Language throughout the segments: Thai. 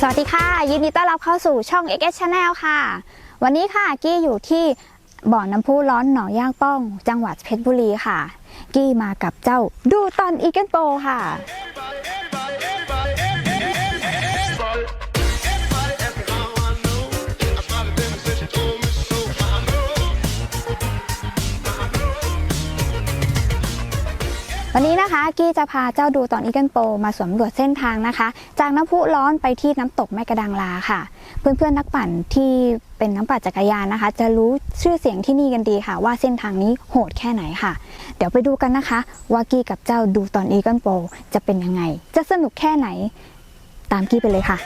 สวัสดีค่ะ ยินดีต้อนรับเข้าสู่ช่อง XS Channel ค่ะ วันนี้ค่ะ กี้อยู่ที่บ่อน้ำพุร้อนหนองย่างป้อง จังหวัดเพชรบุรีค่ะ กี้มากับเจ้าดูตอนอีเกนโปค่ะ วันนี้นะคะกี้จะพาเจ้าดูตอนอีเกนโปมาสำรวจเส้นทางนะคะ จากน้ำพุร้อนไปที่น้ำตกแม่กระดังลาค่ะ เพื่อนๆนักปั่นที่เป็นน้ำปั่นจักรยานนะคะ จะรู้ชื่อเสียงที่นี่กันดีค่ะ ว่าเส้นทางนี้โหดแค่ไหนค่ะ เดี๋ยวไปดูกันนะคะ ว่ากี้กับเจ้าดูตอนอีเกนโปจะเป็นยังไง จะสนุกแค่ไหน ตามกี้ไปเลยค่ะ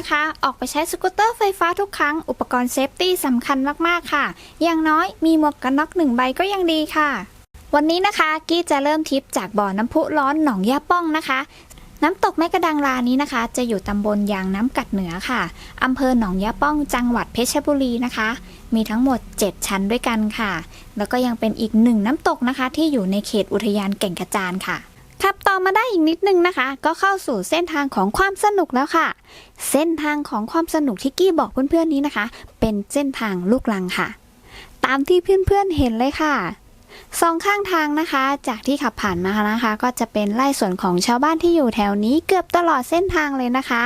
นๆอย่าลืมกันนะคะ ออกไปใช้สกูตเตอร์ไฟฟ้าทุกครั้ง อุปกรณ์เซฟตี้สำคัญมากๆค่ะ อย่างน้อยมีหมวกกันน็อกหนึ่งใบก็ยังดีค่ะ วันนี้นะคะกี้จะเริ่มทริปจากบ่อน้ำพุร้อนหนองย่าป้องนะคะ น้ำตกแม่กระดังลานี้นะคะ จะอยู่ตำบลยางน้ำกัดเหนือค่ะอำเภอหนองย่าป้องจังหวัดเพชรบุรีนะคะ มีทั้งหมด 7 ชั้นด้วยกันค่ะ แล้วก็ยังเป็นอีกหนึ่งน้ำตกนะคะ ที่อยู่ในเขตอุทยานแก่งกระจานค่ะ ขับต่อมาได้อีกนิดนึงนะคะ ก็เข้าสู่เส้นทางของความสนุกแล้วค่ะ เส้นทางของความสนุกที่กี้บอกเพื่อนๆนี้นะคะ เป็นเส้นทางลูกลังค่ะ ตามที่เพื่อนๆเห็นเลยค่ะสองข้างทางนะคะ จากที่ขับผ่านมานะคะ ก็จะเป็นไร่สวนของชาวบ้านที่อยู่แถวนี้เกือบตลอดเส้นทางเลยนะคะ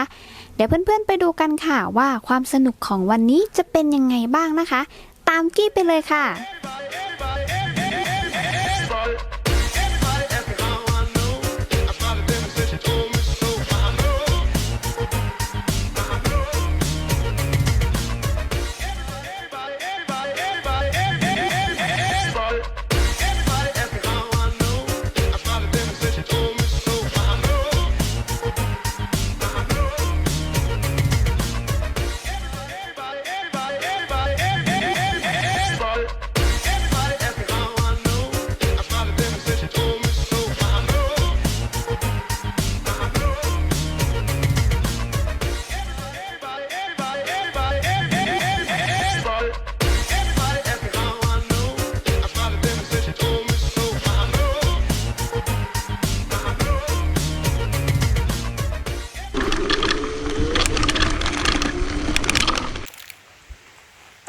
เดี๋ยวเพื่อนๆไปดูกันค่ะว่าความสนุกของวันนี้จะเป็นยังไงบ้างนะคะ ตามกี้ไปเลยค่ะ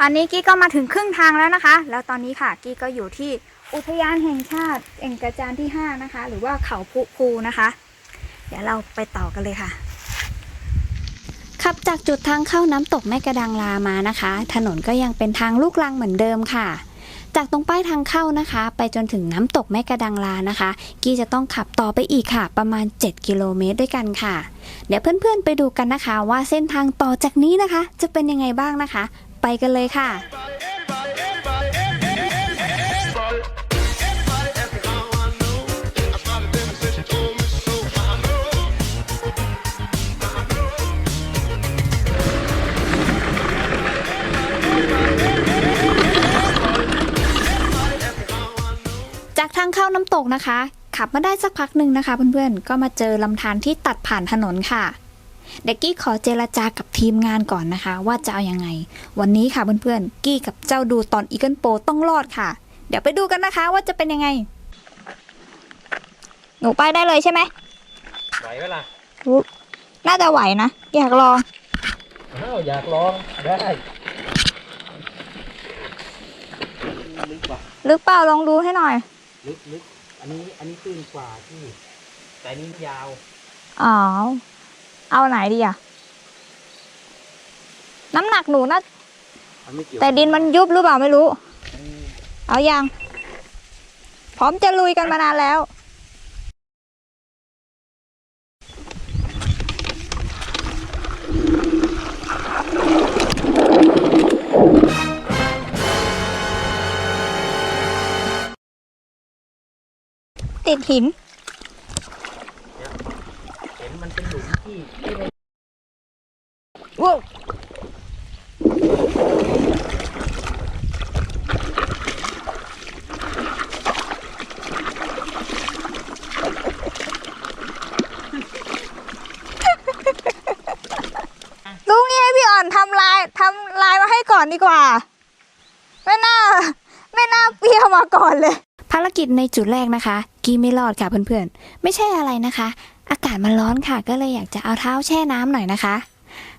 อนนี้กี้ก็มาถึงครึ่งทางแล้วนะคะ แล้วตอนนี้ค่ะกี้ก็อยู่ที่อุทยานแห่งชาติแอ่งกระจานที่ 5 นะคะ หรือว่าเขาพุพูนะคะ เดี๋ยวเราไปต่อกันเลยค่ะ ขับจากจุดทางเข้าน้ำตกแม่กระดังลามานะคะ ถนนก็ยังเป็นทางลูกลังเหมือนเดิมค่ะจากตรงป้ายทางเข้านะคะ ไปจนถึงน้ำตกแม่กระดังลานะคะ กี้จะต้องขับต่อไปอีกค่ะ ประมาณ 7 กิโลเมตรด้วยกันค่ะ เดี๋ยวเพื่อนๆไปดูกันนะคะ ว่าเส้นทางต่อจากนี้นะคะ จะเป็นยังไงบ้างนะคะ ไปกันเลยค่ะจากทางเข้าน้ำตกนะคะ ขับมาได้สักพักหนึ่งนะคะเพื่อนๆ ก็มาเจอลำธารที่ตัดผ่านถนนค่ะ เด็กกี้ขอเจรจากับทีมงานก่อนนะคะ ว่าจะเอายังไง วันนี้ค่ะเพื่อนๆ กี้กับเจ้าดูตอนอีเกิลโปต้องรอดค่ะ เดี๋ยวไปดูกันนะคะว่าจะเป็นยังไง หนูไปได้เลยใช่ไหมไหวไหมล่ะน่าจะไหวนะ อยากลองอ้าวอยากลองได้ลึกว่ะหรือเปล่าลองดูให้หน่อย ลึกลึกอันนี้อันนี้ตื้นกว่าที่แต่อันนี้ยาวอ๋อ เอาไหนดีอะน้ำหนักหนูน่ามันไม่เกี่ยวแต่ดินมันยุบหรือเปล่าไม่รู้ เอายัง พร้อมจะลุยกันมานานแล้ว ติดหิน เห็นมันเป็นหลุม ที่ที่ไม่ว้าวลุงนี่ให้พี่อ่อนทำลายทำลายมาให้ก่อนดีกว่า ไม่น่า ไม่น่าเปรี้ยวมาก่อนเลยารกิจในจุดแรกนะคะ กี้ไม่รอดค่ะเพื่อนๆ ไม่ใช่อะไรนะคะ อากาศมันร้อนค่ะ ก็เลยอยากจะเอาเท้าแช่น้ำหน่อยนะคะ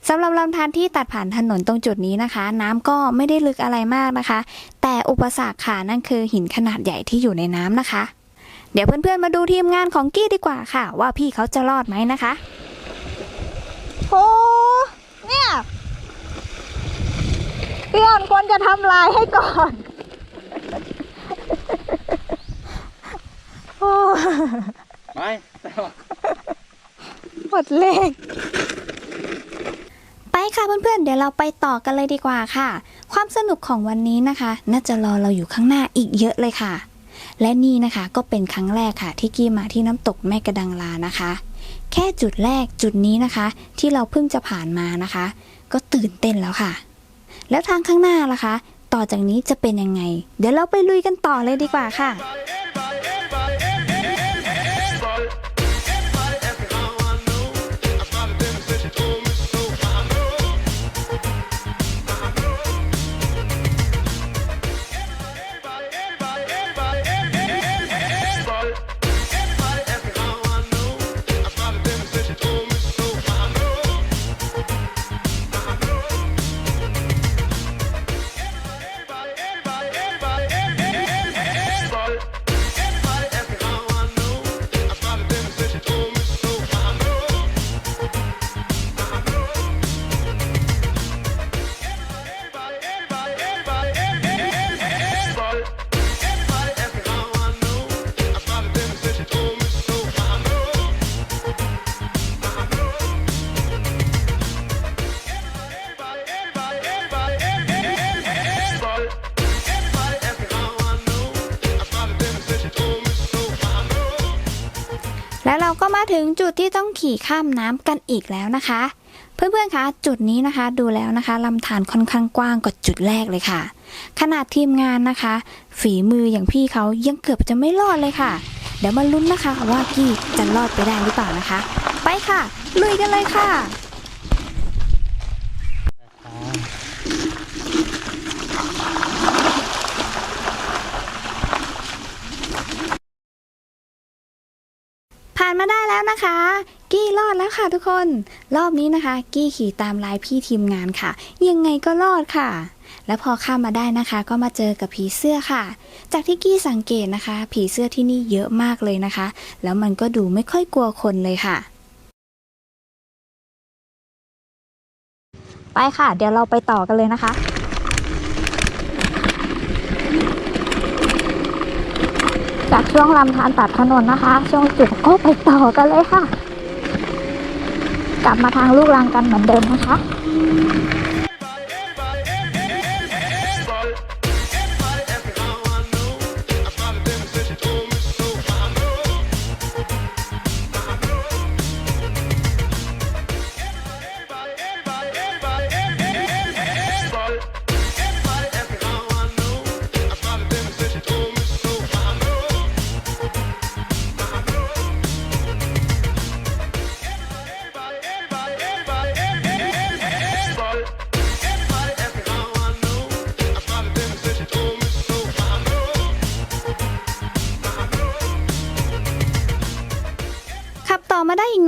สำหรับลำธารที่ตัดผ่านถนนตรงจุดนี้นะคะ น้ำก็ไม่ได้ลึกอะไรมากนะคะ แต่อุปสรรคค่ะนั่นคือหินขนาดใหญ่ที่อยู่ในน้ำนะคะ เดี๋ยวเพื่อนๆมาดูทีมงานของกี้ดีกว่าค่ะ ว่าพี่เขาจะรอดไหมนะคะโอ้เนี่ยพี่อ่อนควรจะทำลายให้ก่อน โอ้ไปหมดเลข ไปค่ะเพื่อนๆ เดี๋ยวเราไปต่อกันเลยดีกว่าค่ะ ความสนุกของวันนี้นะคะ น่าจะรอเราอยู่ข้างหน้าอีกเยอะเลยค่ะ และนี่นะคะก็เป็นครั้งแรกค่ะ ที่กี้มาที่น้ำตกแม่กระดังลานะคะ แค่จุดแรกจุดนี้นะคะ ที่เราเพิ่งจะผ่านมานะคะ ก็ตื่นเต้นแล้วค่ะ แล้วทางข้างหน้าล่ะคะ ต่อจากนี้จะเป็นยังไง เดี๋ยวเราไปลุยกันต่อเลยดีกว่าค่ะ แล้วเราก็มาถึงจุดที่ต้องขี่ข้ามน้ำกันอีกแล้วนะคะ เพื่อนๆคะจุดนี้นะคะดูแล้วนะคะลำธารค่อนข้างกว้างกว่าจุดแรกเลยค่ะ ขนาดทีมงานนะคะ ฝีมืออย่างพี่เขายังเกือบจะไม่รอดเลยค่ะ เดี๋ยวมาลุ้นนะคะว่ากี้จะรอดไปได้หรือเปล่านะคะ ไปค่ะ ลุยกันเลยค่ะ ผ่านมาได้แล้วนะคะ กี้รอดแล้วค่ะทุกคน รอบนี้นะคะ กี้ขี่ตามลายพี่ทีมงานค่ะ ยังไงก็รอดค่ะ แล้วพอข้ามมาได้นะคะ ก็มาเจอกับผีเสื้อค่ะ จากที่กี้สังเกตนะคะ ผีเสื้อที่นี่เยอะมากเลยนะคะ แล้วมันก็ดูไม่ค่อยกลัวคนเลยค่ะ ไปค่ะ เดี๋ยวเราไปต่อกันเลยนะคะ จากช่วงลำธารตัดถนนนะคะ ช่วงจุดก็ไปต่อกันเลยค่ะ กลับมาทางลูกรังกันเหมือนเดิมนะคะ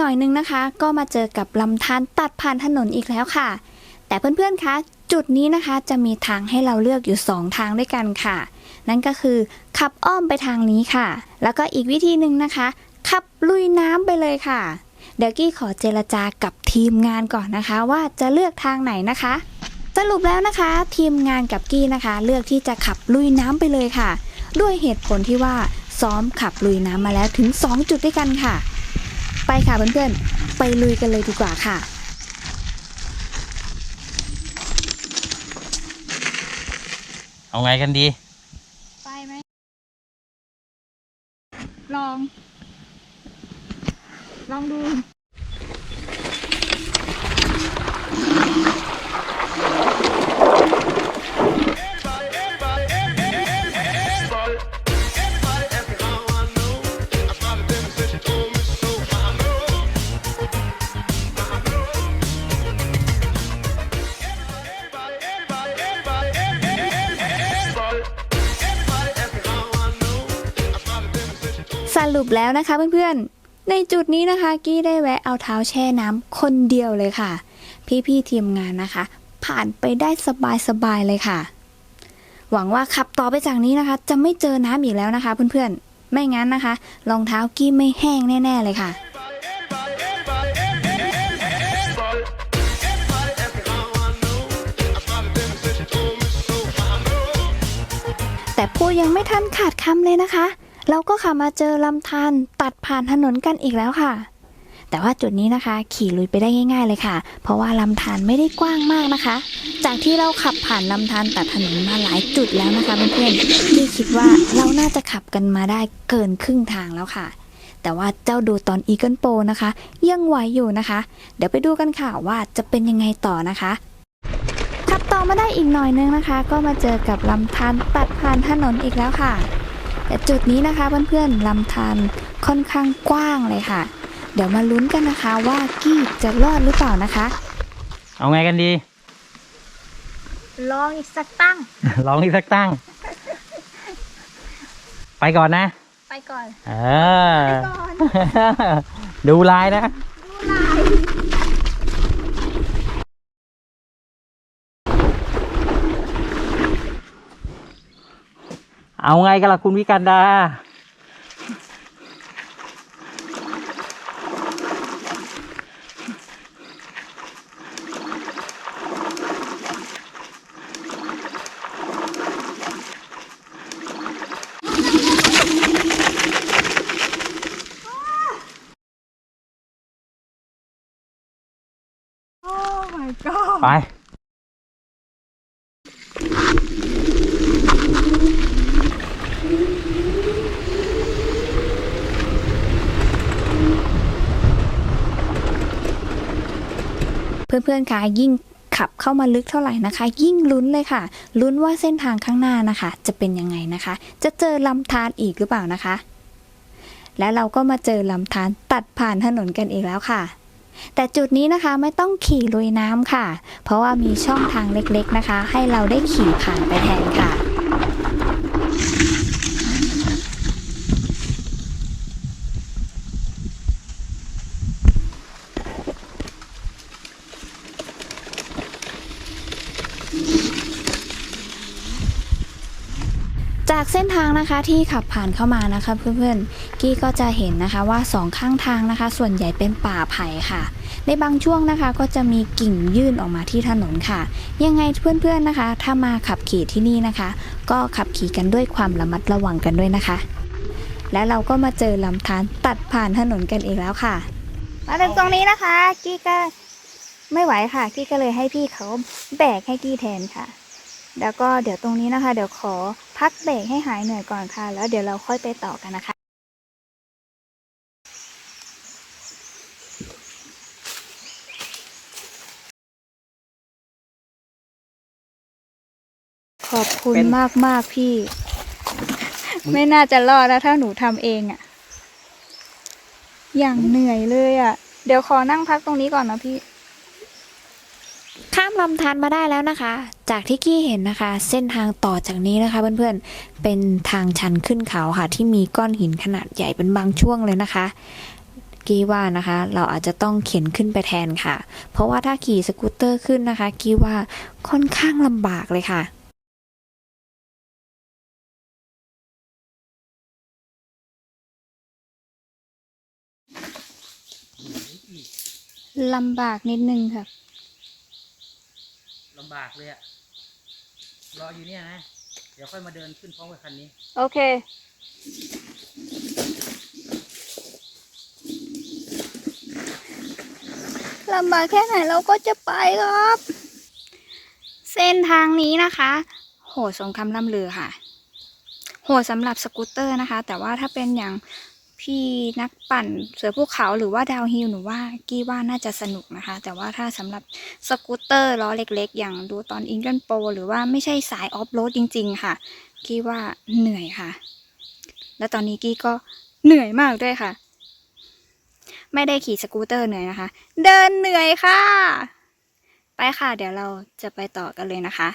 น่อยนึงนะคะ ก็มาเจอกับลำธารตัดผ่านถนนอีกแล้วค่ะ แต่เพื่อนๆคะจุดนี้นะคะจะมีทางให้เราเลือกอยู่ 2 ทางด้วยกันค่ะ นั่นก็คือขับอ้อมไปทางนี้ค่ะ แล้วก็อีกวิธีหนึ่งนะคะ ขับลุยน้ำไปเลยค่ะ เดี๋ยวกี้ขอเจรจากับทีมงานก่อนนะคะ ว่าจะเลือกทางไหนนะคะ สรุปแล้วนะคะ ทีมงานกับกี้นะคะ เลือกที่จะขับลุยน้ำไปเลยค่ะ ด้วยเหตุผลที่ว่าซ้อมขับลุยน้ำมาแล้วถึง 2 จุดด้วยกันค่ะ ไปค่ะเพื่อนๆ ไปลุยกันเลยดีกว่าค่ะ เอาไงกันดี ไปไหม ลอง ลองดู ปแล้วนะคะเพื่อนๆ ในจุดนี้นะคะกี้ได้แวะเอาเท้าแช่น้ำคนเดียวเลยค่ะ พี่ๆทีมงานนะคะ ผ่านไปได้สบายๆเลยค่ะ หวังว่าขับต่อไปจากนี้นะคะ จะไม่เจอน้ำอีกแล้วนะคะเพื่อนๆ ไม่งั้นนะคะรองเท้ากี้ไม่แห้งแน่ ๆเลยค่ะแต่พูดยังไม่ทันขาดคำเลยนะคะ เราก็ขับมาเจอลำธารตัดผ่านถนนกันอีกแล้วค่ะ แต่ว่าจุดนี้นะคะ ขี่ลุยไปได้ง่าย ๆ เลยค่ะ เพราะว่าลำธารไม่ได้กว้างมากนะคะ จากที่เราขับผ่านลำธารตัดถนนมาหลายจุดแล้วนะคะเพื่อนๆที่คิดว่าเราน่าจะขับกันมาได้เกินครึ่งทางแล้วค่ะแต่ว่าเจ้าดูตอนอีเกิลโปนะคะ ยังไหวอยู่นะคะ เดี๋ยวไปดูกันค่ะว่าจะเป็นยังไงต่อนะคะขับต่อมาได้อีกหน่อยนึงนะคะ ก็มาเจอกับลำธารตัดผ่านถนนอีกแล้วค่ะ แต่จุดนี้นะคะเพื่อนๆลำธารค่อนข้างกว้างเลยค่ะ เดี๋ยวมาลุ้นกันนะคะว่ากี้จะรอดหรือเปล่านะคะ เอาไงกันดี ลองอีกสักตั้ง ลองอีกสักตั้ง ไปก่อนนะ ไปก่อน เออ ดูลายนะ เอาไงกันล่ะคุณวิกันดา โอ้ my god ไป เพื่ อนๆคะยิ่งขับเข้ามาลึกเท่าไหร่นะคะ ยิ่งลุ้นเลยค่ะ ลุ้นว่าเส้นทางข้างหน้านะคะ จะเป็นยังไงนะคะ จะเจอลำธารอีกหรือเปล่านะคะ และเราก็มาเจอลำธารตัดผ่านถนนกันอีกแล้วค่ะ แต่จุดนี้นะคะไม่ต้องขี่ลุยน้ำค่ะ เพราะว่ามีช่องทางเล็กๆนะคะ ให้เราได้ขี่ผ่านไปแทนค่ะ เส้นทางนะคะที่ขับผ่านเข้ามานะคะเพื่อนๆ กี้ก็จะเห็นนะคะว่าสองข้างทางนะคะ ส่วนใหญ่เป็นป่าไผ่ค่ะ ในบางช่วงนะคะก็จะมีกิ่งยื่นออกมาที่ถนนค่ะ ยังไงเพื่อนๆนะคะ ถ้ามาขับขี่ที่นี่นะคะ ก็ขับขี่กันด้วยความระมัดระวังกันด้วยนะคะ และเราก็มาเจอลำธารตัดผ่านถนนกันอีกแล้วค่ะ มาถึงตรงนี้นะคะ กี้ก็ไม่ไหวค่ะ กี้ก็เลยให้พี่เขาแบกให้กี้แทนค่ะ แล้วก็เดี๋ยวตรงนี้นะคะ เดี๋ยวขอ พักเบรกให้หายเหนื่อยก่อนค่ะ แล้วเดี๋ยวเราค่อยไปต่อกันนะคะ ขอบคุณเป็น มากมากๆพี่ ไม่น่าจะรอดแล้วถ้าหนูทำเองอะ่ะ อย่างเหนื่อยเลยอะ่ะ เดี๋ยวขอนั่งพักตรงนี้ก่อนนะพี่ ข้ามลำธารมาได้แล้วนะคะ จากที่กี้เห็นนะคะ เส้นทางต่อจากนี้นะคะ เพื่อนๆ เป็นทางชันขึ้นเขาค่ะ ที่มีก้อนหินขนาดใหญ่เป็นบางช่วงเลยนะคะ กี้ว่านะคะ เราอาจจะต้องเข็นขึ้นไปแทนค่ะ เพราะว่าถ้าขี่สกูตเตอร์ขึ้นนะคะ กี้ว่าค่อนข้างลำบากเลยค่ะลำบากนิดนึงค่ะ ลำบากเลยอะรออยู่เนี่ยนะ เดี๋ยวค่อยมาเดินขึ้นพร้อมกับคันนี้ โอเค ลำบากแค่ไหนเราก็จะไปครับ เส้นทางนี้นะคะ โหดสงครามล่ำลือค่ะ โหดสำหรับสกูตเตอร์นะคะ แต่ว่าถ้าเป็นอย่าง พี่นักปั่นเสือภูเขาหรือว่าดาวฮิลหนูว่ากี้ว่าน่าจะสนุกนะคะ แต่ว่าถ้าสำหรับสกูตเตอร์ล้อเล็กๆ อย่างดูตอนอิงเกิลโปหรือว่าไม่ใช่สายออฟโรดจริง ๆ ค่ะ กี้ว่าเหนื่อยค่ะ แล้วตอนนี้กี้ก็เหนื่อยมากด้วยค่ะ ไม่ได้ขี่สกูตเตอร์เหนื่อยนะคะ เดินเหนื่อยค่ะ ไปค่ะ เดี๋ยวเราจะไปต่อกันเลยนะคะ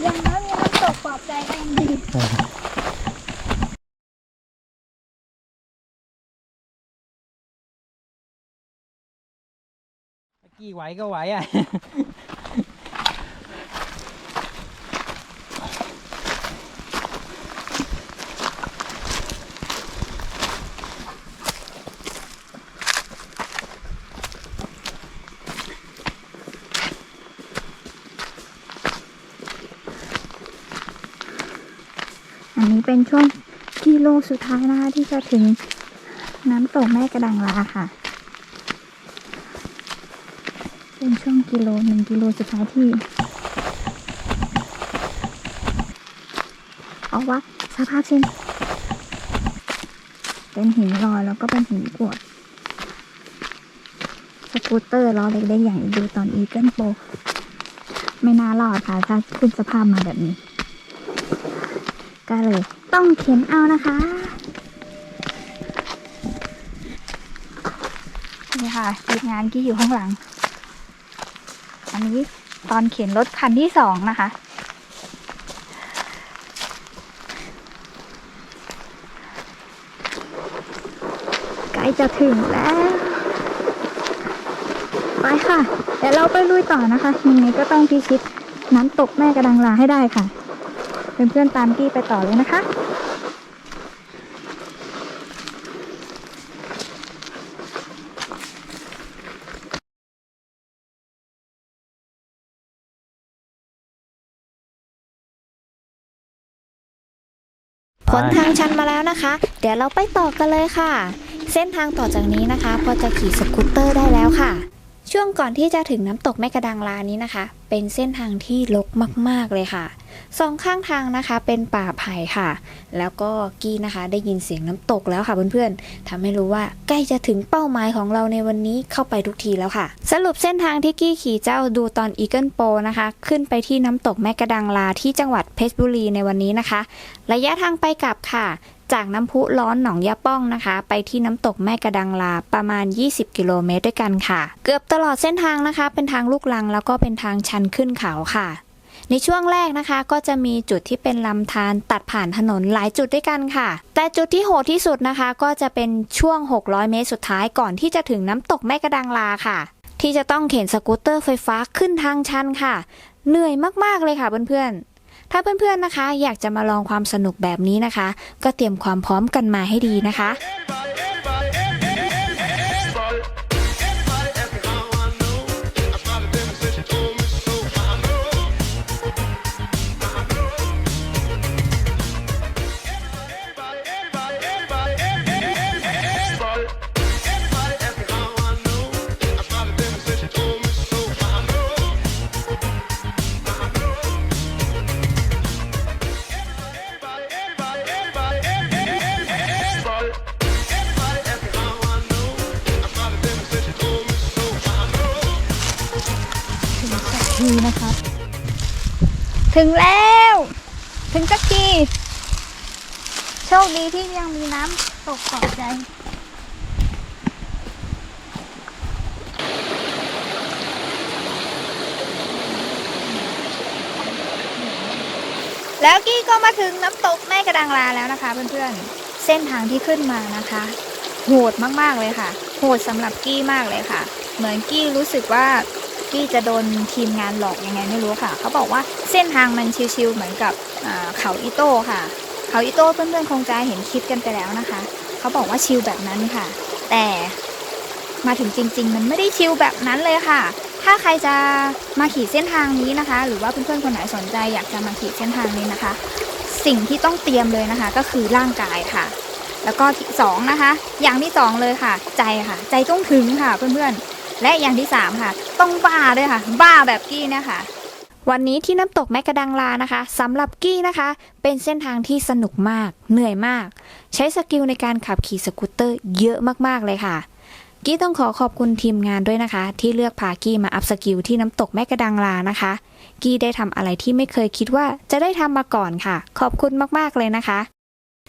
อย่างน้อยมีน้ำตกปลอบใจก็ยังดี กี่ไหวก็ไหวอะ อันนี้เป็นช่วงกิโลสุดท้ายนะคะที่จะถึงน้ำตกแม่กระดังลาค่ะ เป็นช่วงกิโลหนึ่งกิโลสุดท้ายที่เอาว่าสภาพเช่น เป็นหินลอยแล้วก็เป็นหินกรวดสกูตเตอร์ล้อเล็กๆอย่างดูตอนอีเกิลโปไม่น่ารอดค่ะถ้าขึ้นสภาพมาแบบนี้ ก็เลยต้องเข็นเอานะคะนี่ค่ะทีมงานที่อยู่ข้างหลัง อันนี้ตอนเข็นรถคันที่สองนะคะ ใกล้จะถึงแล้ว ไปค่ะ เดี๋ยวเราไปลุยต่อนะคะยังไงก็ต้องพิชิตน้ำตกแม่กระดังลาให้ได้ค่ะ เพื่อนๆตามกี้ไปต่อเลยนะคะ พ้นทางชันมาแล้วนะคะ เดี๋ยวเราไปต่อกันเลยค่ะ เส้นทางต่อจากนี้นะคะ พอจะขี่สกูตเตอร์ได้แล้วค่ะ ช่วงก่อนที่จะถึงน้ำตกแม่กระดังลานี้นะคะ เป็นเส้นทางที่ลกมาก ๆเลยค่ะ สองข้างทางนะคะเป็นป่าไผ่ค่ะ แล้วก็กี้นะคะได้ยินเสียงน้ำตกแล้วค่ะเพื่อนๆทำให้รู้ว่าใกล้จะถึงเป้าหมายของเราในวันนี้เข้าไปทุกทีแล้วค่ะ สรุปเส้นทางที่กี้ขี่เจ้าดูตอนอีเกิลโปนะคะ ขึ้นไปที่น้ำตกแม่กระดังลาที่จังหวัดเพชรบุรีในวันนี้นะคะ ระยะทางไปกลับค่ะจากน้ำพุร้อนหนองยาป้องนะคะ ไปที่น้ำตกแม่กระดังลาประมาณ 20 กิโลเมตรด้วยกันค่ะ เกือบตลอดเส้นทางนะคะ เป็นทางลูกลังแล้วก็เป็นทางชันขึ้นเขาค่ะ ในช่วงแรกนะคะ ก็จะมีจุดที่เป็นลำธารตัดผ่านถนนหลายจุดด้วยกันค่ะ แต่จุดที่โหดที่สุดนะคะ ก็จะเป็นช่วง 600 เมตรสุดท้ายก่อนที่จะถึงน้ำตกแม่กระดังลาค่ะ ที่จะต้องเข็นสกูตเตอร์ไฟฟ้าขึ้นทางชันค่ะ เหนื่อยมากๆเลยค่ะเพื่อนๆ ถ้าเพื่อนๆนะคะ อยากจะมาลองความสนุกแบบนี้นะคะ ก็เตรียมความพร้อมกันมาให้ดีนะคะ ทีนะคะถึงแล้ว ถึงสักที โชคดีที่ยังมีน้ำตกปลอบใจแล้วกี้ก็มาถึงน้ำตกแม่กระดังลาแล้วนะคะเพื่อนๆ เส้นทางที่ขึ้นมานะคะ โหดมากๆเลยค่ะ โหดสำหรับกี้มากเลยค่ะ เหมือนกี้รู้สึกว่า กี้จะโดนทีมงานหลอกยังไงไม่รู้ค่ะ เขาบอกว่าเส้นทางมันชิวๆเหมือนกับเขาอิโต้ค่ะ เขาอิโต้เพื่อนๆคงจะเห็นคลิปกันไปแล้วนะคะ เขาบอกว่าชิลแบบนั้นค่ะ แต่มาถึงจริง ๆ มันไม่ได้ชิลแบบนั้นเลยค่ะ ถ้าใครจะมาขี่เส้นทางนี้นะคะ หรือว่าเพื่อนๆคนไหนสนใจอยากจะมาขี่เส้นทางนี้นะคะ สิ่งที่ต้องเตรียมเลยนะคะ ก็คือร่างกายค่ะ แล้วก็สองนะคะ อย่างที่สองเลยค่ะ ใจค่ะ ใจต้องถึงค่ะเพื่อนๆ และอย่างที่สามค่ะ ต้องบ้าด้วยค่ะ บ้าแบบกี้เนี่ยค่ะวันนี้ที่น้ำตกแม่กระดังลานะคะสำหรับกี้นะคะ เป็นเส้นทางที่สนุกมาก เหนื่อยมาก ใช้สกิลในการขับขี่สกูตเตอร์เยอะมากๆเลยค่ะกี้ต้องขอขอบคุณทีมงานด้วยนะคะ ที่เลือกพากี้มาอัพสกิลที่น้ำตกแม่กระดังลานะคะ กี้ได้ทำอะไรที่ไม่เคยคิดว่าจะได้ทำมาก่อนค่ะ ขอบคุณมากๆเลยนะคะ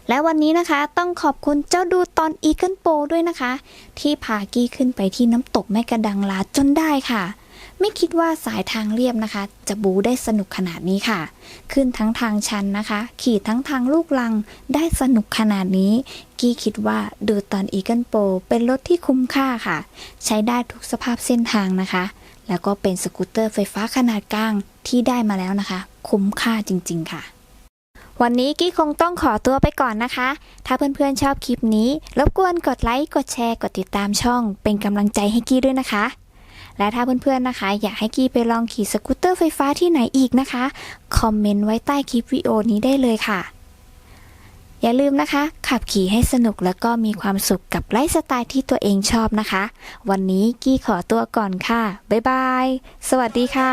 และวันนี้นะคะต้องขอบคุณเจ้าดูตอนอีเกิลโปด้วยนะคะ ที่พากี้ขึ้นไปที่น้ำตกแม่กระดังลาจนได้ค่ะ ไม่คิดว่าสายทางเรียบนะคะ จะบูได้สนุกขนาดนี้ค่ะ ขึ้นทั้งทางชันนะคะ ขี่ทั้งทางลูกลังได้สนุกขนาดนี้ กี้คิดว่าดูตอน Eagle Pro เป็นรถที่คุ้มค่าค่ะ ใช้ได้ทุกสภาพเส้นทางนะคะแล้วก็เป็นสกูตเตอร์ไฟฟ้าขนาดกลางที่ได้มาแล้วนะคะ คุ้มค่าจริง ๆ ค่ะ วันนี้กี้คงต้องขอตัวไปก่อนนะคะ ถ้าเพื่อนๆชอบคลิปนี้ รบกวนกดไลค์ กดแชร์ กดติดตามช่อง เป็นกำลังใจให้กี้ด้วยนะคะ และถ้าเพื่อนๆนะคะ อยากให้กี้ไปลองขี่สกูตเตอร์ไฟฟ้าที่ไหนอีกนะคะ คอมเมนต์ไว้ใต้คลิปวิดีโอนี้ได้เลยค่ะ อย่าลืมนะคะ ขับขี่ให้สนุกแล้วก็มีความสุขกับไลฟ์สไตล์ที่ตัวเองชอบนะคะ วันนี้กี้ขอตัวก่อนค่ะ บ๊ายบาย สวัสดีค่ะ